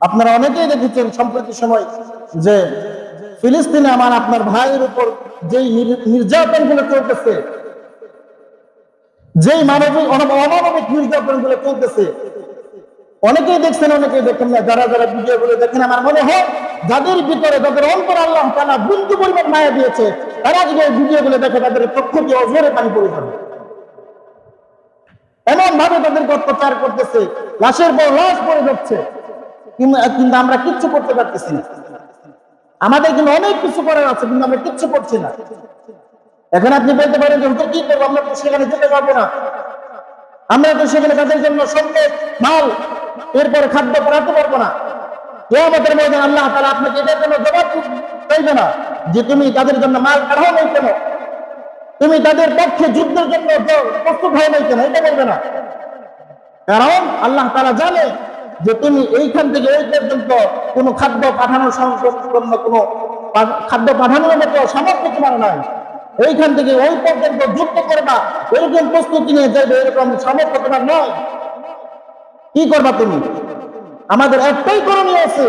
আপনারা অনেকেই দেখেছেন, সম্প্রতি সময় যে ফিলিস্তিনে আমার আপনার ভাইয়ের উপর যেই নির্যাতনগুলো চলতেছে, যেই মানবিক অমানবিক নির্যাতনগুলো চলতেছে, অনেকেই দেখছেন, অনেকেই দেখেন না, যারা যারা ভিডিও গুলো দেখেন, আমার মনে হয় যাদের ভিতরে, যাদের অন্তর আল্লাহ তালা বিন্দু পরিমাণ মায়া দিয়েছে, তারা যদি ভিডিও গুলো দেখে, তাদের চক্ষু দিয়ে অজরে পানি পড়ে যাবে। এমন ভাবে তাদেরকে অত্যাচার করতেছে, লাশের পর লাশ পড়ে যাচ্ছে। কিন্তু আমরা কিচ্ছু করতে পারতেছি না। আমাদের কিন্তু অনেক কিছু করার আছে, কিন্তু আমরা কিচ্ছু করছি না। এখন আপনি বলতে পারেন যে, হুজুর, কি করব? আমরা তো সেখানে যেতে পারব না। আমরা তো সেখানে তাদের জন্য সম্পদ মাল, এরপরে খাদ্য পড়াতে পারব না। আমাদের মধ্যে আল্লাহ তারা আপনাকে এটার জন্য জবাব চাইবে না যে, তুমি তাদের জন্য মাল পাঠাও নাই কেন? তুমি তাদের পক্ষে যুদ্ধের জন্য প্রস্তুত হয় নাই কেন? এটা বলবে না। কারণ আল্লাহ তারা জানে যে তুমি এইখান থেকে এই পর্যন্ত কোনো খাদ্য পাঠানোর জন্য কোনো খাদ্য পাঠানোর মতো সামর্থ্য তোমার নাই। এইখান থেকে ওই পর্যন্ত যুদ্ধ করবা এরকম প্রস্তুতি নিয়ে যাবে এরকম সামর্থ্য তোমার নয় কি করবা তুমি? আমাদের একটাই করণীয় আছে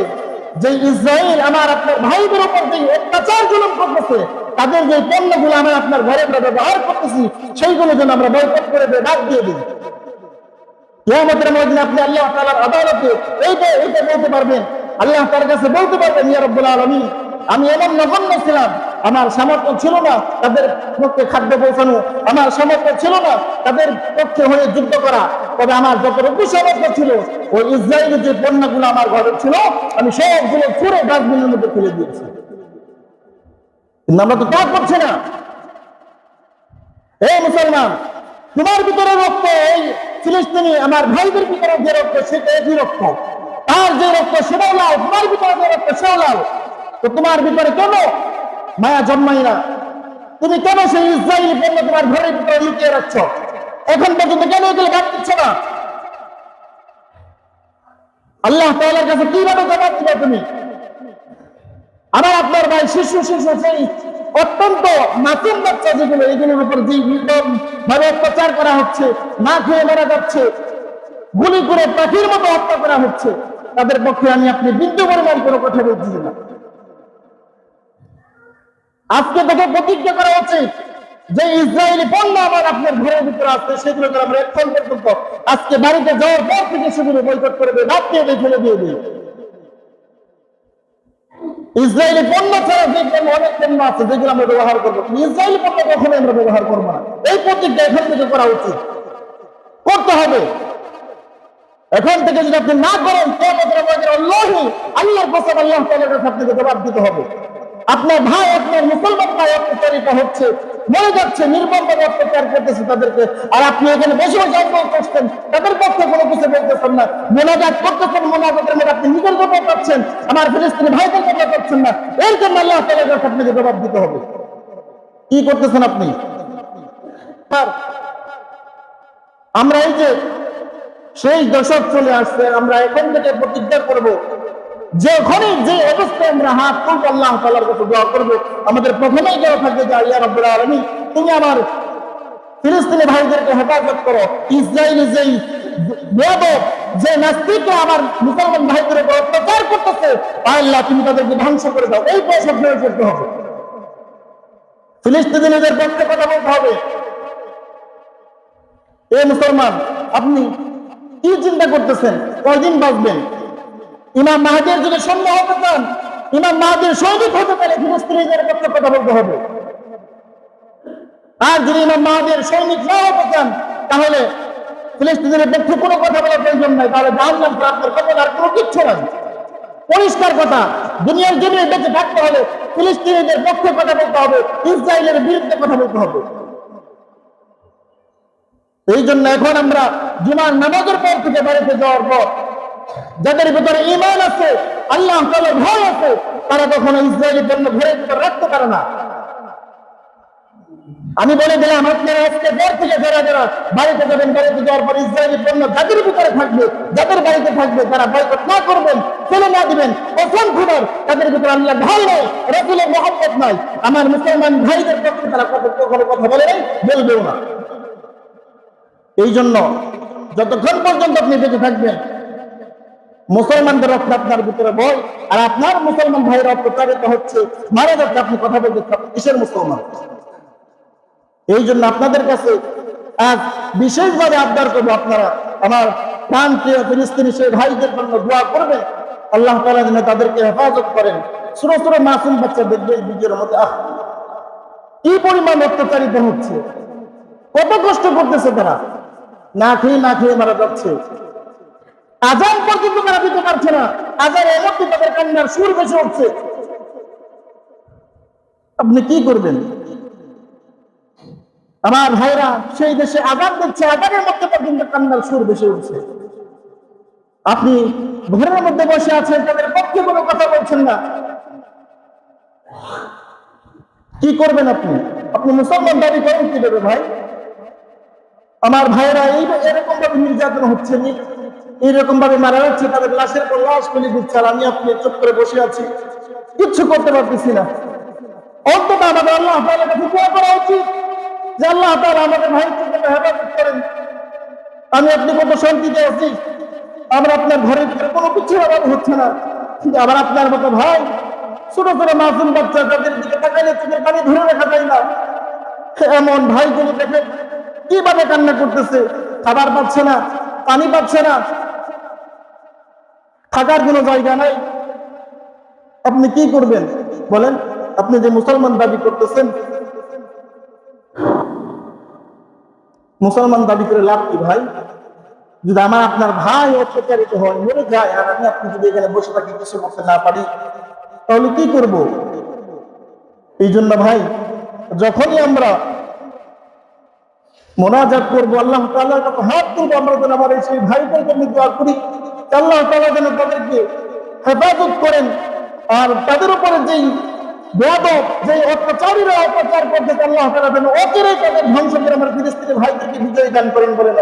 যে ইসরায়েল আমার আপনার ভাইদের উপর যে অত্যাচার জুলুম করতেছে, তাদের যে পণ্যগুলো আমরা আপনার ঘরে ব্যবহার করতেছি, সেইগুলো যেন আমরা বয়কট করে দিয়ে বাদ দিয়ে দিই। কিয়ামতের মধ্যে আপনি আল্লাহ তাআলার আদালতে এইটা এইটা বলতে পারবেন। আল্লাহ তার কাছে বলতে পারবেন, ইয়া রাব্বুল আলামিন, আমি এমন নগণ্য ছিলাম, আমার সামর্থ্য ছিল না তাদের পক্ষে খাদ্য পৌঁছানো, আমার সামর্থ্য ছিল না তাদের পক্ষে হয়ে যুদ্ধ করা, তবে আমার যতটুকু সামর্থ্য ছিল, ওই ইসরায়েলের যে পণ্যগুলো আমার ঘরে ছিল, আমি সবগুলো ছুড়ে ডাস্টবিনের মধ্যে ফেলে দিয়েছি। কিন্তু আমরা তো তা করছি না। এই মুসলমান তোমার ভিতরে রক্ত, এই ফিলিস্তিনি আমার ভাইদের ভিতরে যে রক্ত, সেটা একই রক্ত। তার যে রক্ত, সেটাও লাল। তোমার ভিতরে যে রক্ত সেও লাল। তো তোমার ভিতরে কেন মায়া জন্মাই না? তুমি কেন সেই ইসরায়েলি পণ্য তোমার ঘরের ভিতরে লুকিয়ে রাখছো? এখন পর্যন্ত কেন এগুলো বাদ দিচ্ছ না? আল্লাহ তাআলার কাছে কীভাবে জবাব দিবে তুমি? আমার আপনার ভাই শিশু শিশু, সেই অত্যন্ত মাসুম বাচ্চা যেগুলো, এগুলোর উপর যে নির্দম ভাবে অত্যাচার করা হচ্ছে, না খেয়ে মারা যাচ্ছে, গুলি করে পাখির মতো হত্যা করা হচ্ছে, তাদের পক্ষে আমি আপনি বিন্দু পরিমাণ কোনো কথা বলছি না। আজকে থেকে প্রতিজ্ঞা করা উচিত যে ইসরায়েলি পণ্য আমার আপনার ঘরের ভিতরে আসছে সেগুলো করে আমরা এখন পর্যন্ত আজকে বাড়িতে যাওয়ার পর থেকে সেগুলো বৈঠক করে দিয়ে বাদ দিয়ে দিয়ে ফেলে দিয়ে দিই ইসরায়েলি পণ্য ছাড়া যে অনেক পণ্য আছে যেগুলো আমরা ব্যবহার করব। ইসরায়েলি পণ্য কখনোই আমরা ব্যবহার করব না। এই প্রতিজ্ঞা এখান থেকে করা উচিত। করতে হবে। এখন থেকে যদি আপনি না করেন আল্লাহর কসম আল্লাহ তাআলার কাছে আপনাকে জবাব দিতে হবে। আপনার ভাই, আপনার মুসলমান ভাই অত্যাচারিত হচ্ছে মরে যাচ্ছে, নির্মমভাবে অত্যাচার করতেছে তাদেরকে। আর আপনি এখানে বসে বসে আন্দোলন করছেন তাদের পক্ষে কোনো কিছু বলতেছেন না। মোনাজাত করতেছেন মোনাজাতের মধ্যে আপনি নিজের কথা পাচ্ছেন, আমার ফিলিস্তিনি ভাইদের কথা পাচ্ছেন না। এর জন্য আল্লাহ তাআলার কাছে আপনাকে জবাব দিতে হবে। কি করতেছেন আপনি? আমরা এই যে সেই দশক চলে আসছে, আমরা এখন থেকে প্রতিজ্ঞা করব যে ওখানে যে অবস্থায় আমরা হাত তুলব, আল্লাহ তাআলার কাছে দোয়া করব। আমাদের প্রথমেই দেওয়া থাকবে যে ইয়া রব্বুল আলামিন, তুমি আমার ফিলিস্তিনি ভাইদেরকে হেফাজত করো। ইসরায়েলি যেই যে নাস্তিকরা আমার মুসলমান ভাইদের উপর অত্যাচার করতেছে, আল্লাহ তুমি তাদেরকে ধ্বংস করে দাও। এই পয়সা প্রয়োগ করতে হবে। ফিলিস্তিনিদের পক্ষে কথা বলতে হবে। এ মুসলমান, আপনি কি চিন্তা করতেছেন? কয়দিন বাঁচবেন? ইমাম মাহাদের যদি সৈন্য হতে চান, ইমাম মাহাদের সৈনিক হতে পারে ফিলিস্তিনিদের পক্ষে কথা বলতে হবে। আর যদি ইমাম মাহাদের সৈনিক না হতে চান, তাহলে ফিলিস্তিনের পক্ষে কোনো কথা বলার প্রয়োজন নাই, তাহলে জাহান্নাম প্রাপ্তের কথা আর কোনো কিচ্ছু নাই। পরিষ্কার কথা, দুনিয়ার জন্য বেঁচে থাকতে হলে ফিলিস্তিনিদের পক্ষে কথা বলতে হবে, ইসরায়েলের বিরুদ্ধে কথা বলতে হবে। এই জন্য এখন আমরা জুমার নামাজের পর থেকে বাড়িতে যাওয়ার পর যাদের ভিতরে ইমান আছে, আল্লাহ তাআলার ভয় আছে, তারা কখনো ইসরায়েলি পণ্য ঘরের ভিতরে রাখতে পারে না। আমি বলে দিলাম, আপনারা আজকে পর থেকে যারা যারা বাড়িতে যাবেন, বাড়িতে যাওয়ার পর ইসরায়েলি পণ্য যাদের ভিতরে থাকবে, যাদের বাড়িতে থাকবে, তারা বয়কট না করবেন ফেলে না দিবেন। প্রথম খবর, তাদের ভিতরে আল্লাহ ভয় নেই, রসুলের মহব্বত নাই। আমার মুসলমান ভাইদের পক্ষে তারা কত কখনো কথা বলে নাই, বলবেও না। এই জন্য যতক্ষণ পর্যন্ত আপনি বেঁচে থাকবেন মুসলমানদের রক্ত আপনার ভিতরে ভয় আর আপনার মুসলমান ভাইয়ের অত্যাচারিত হচ্ছে, মারা যাচ্ছে, আপনি কথা বলতে কিসের মুসলমান? এই জন্য আপনাদের কাছে আজ বিশেষভাবে আবদার করব আপনারা, আমার প্রাণ প্রিয় ফিলিস্তিনি সেই ভাইদের জন্য দোয়া করবেন। আল্লাহ তালা যেন তাদেরকে হেফাজত করেন। ছোট ছোট মাসুম বাচ্চা দেখবে এই মধ্যে, আহ, কি পরিমাণ অত্যাচারিত হচ্ছে? কত কষ্ট করতেছে তারা? না খেয়ে না খেয়ে মারা যাচ্ছে। আজান পর্যন্ত তারা দিতে পারছে না। আজান আজানের মধ্যে তাদের কান্নার সুর বেশি উঠছে। আপনি কি করবেন? আমার ভাইরা, সেই দেশে আজান দিচ্ছে, আজানের মধ্যে পর্যন্ত কান্নার সুর বেশি উঠছে। আপনি ঘরের মধ্যে বসে আছেন, তাদের পক্ষে কোনো কথা বলছেন না। কি করবেন আপনি? আপনি মুসলমান দাবি করেন কীভাবে ভাই? আমার ভাইরা এই এরকম ভাবে নির্যাতন হচ্ছে এইরকম ভাবে মারা যাচ্ছে, তাদের লাশের পর লাশ ফেলে দিচ্ছে আর আমি আপনি চুপ করে বসে আছি। কিচ্ছু করতে পারতেছি না। অন্তত আমাদের আল্লাহ কাছে দোয়া করা উচিত যে আল্লাহ আমাদের ভাইকে হেফাজত করেন। আমি আপনি কত শান্তিতে আছি। আমরা আপনার ঘরের কোনো কিছু অভাব হচ্ছে না। কিন্তু আবার আপনার মতো ভাই, ছোট ছোট মাসুম বাচ্চা তাদের দিকে তাকাইলে চোখের পানি ধরে রাখা যায় না। এমন ভাইগুলো দেখে কীভাবে কান্না করতেছে, খাবার পাচ্ছে না, পানি পাচ্ছে না থাকার কোনো জায়গা নাই। আপনি কি করবেন? বলেন, আপনি যে মুসলমান দাবি করতেছেন, মুসলমান দাবি করে লাভ কি ভাই? যদি আমার আপনার ভাই অত্যাচারিত হয়, মরে যায়, আর আমি আপনি যদি এখানে বসে থাকি, কিছু করতে না পারি, তাহলে কি করব? এই জন্য ভাই, যখনই আমরা মোনাজাত করব, আল্লাহ কাছে হাত তুলবো, আমরা যেন আমার এই সেই ভাইদেরকে আমি দোয়া করি। আল্লাহ তালা যেন তাদেরকে হেফাজত করেন আর তাদের উপরে যেই বেয়াদব যে অত্যাচারীরা অত্যাচার করতে আল্লাহ তালা যেন অচিরেই তাদের ধ্বংস করে আমার ফিরিস্তিনি ভাইদেরকে বিজয় দান করেন বলেন